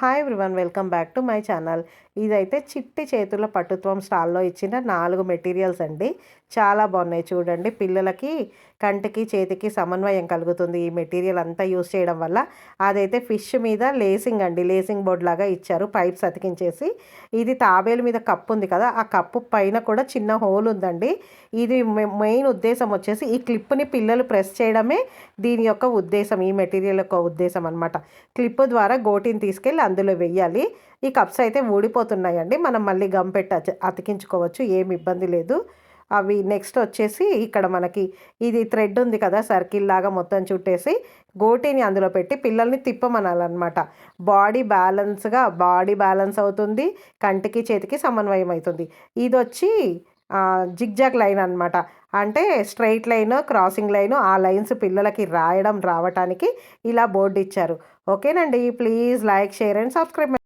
Hi everyone welcome back to my channel ఇదైతే చిట్టి చేతుల పట్టుత్వం స్టాల్లో ఇచ్చిన నాలుగు మెటీరియల్స్ అండి. చాలా బాగున్నాయి చూడండి. పిల్లలకి కంటికి చేతికి సమన్వయం కలుగుతుంది ఈ మెటీరియల్ అంతా యూస్ చేయడం వల్ల. అదైతే ఫిష్ మీద లేసింగ్ అండి. లేసింగ్ బోర్డ్ లాగా ఇచ్చారు. పైప్స్ అతికించేసి ఇది తాబేలు మీద కప్పు ఉంది కదా ఆ కప్పు పైన కూడా చిన్న హోల్ ఉందండి. ఇది మెయిన్ ఉద్దేశం వచ్చేసి ఈ క్లిప్ని పిల్లలు ప్రెస్ చేయడమే దీని యొక్క ఉద్దేశం. ఈ మెటీరియల్ యొక్క ఉద్దేశం అనమాట క్లిప్ ద్వారా గోటిని తీసుకెళ్ళి అందులో వెయ్యాలి. ఈ కప్స్ అయితే ఊడిపోతున్నాయండి. మనం మళ్ళీ గమ్ పెట్టి అతికించుకోవచ్చు. ఏమి ఇబ్బంది లేదు. అవి నెక్స్ట్ వచ్చేసి ఇక్కడ మనకి ఇది థ్రెడ్ ఉంది కదా సర్కిల్ లాగా మొత్తం చుట్టేసి గోటీని అందులో పెట్టి పిల్లల్ని తిప్పమనాలన్నమాట. బాడీ బ్యాలెన్స్గా బాడీ బ్యాలెన్స్ అవుతుంది కంటికి చేతికి సమన్వయం అవుతుంది. ఇది వచ్చి జిగ్జాగ్ లైన్ అనమాట అంటే స్ట్రైట్ లైన్ క్రాసింగ్ లైన్ ఆ లైన్స్ పిల్లలకి రాయడం రావటానికి ఇలా బోర్డు ఇచ్చారు. ఓకేనండి. Please like share and subscribe.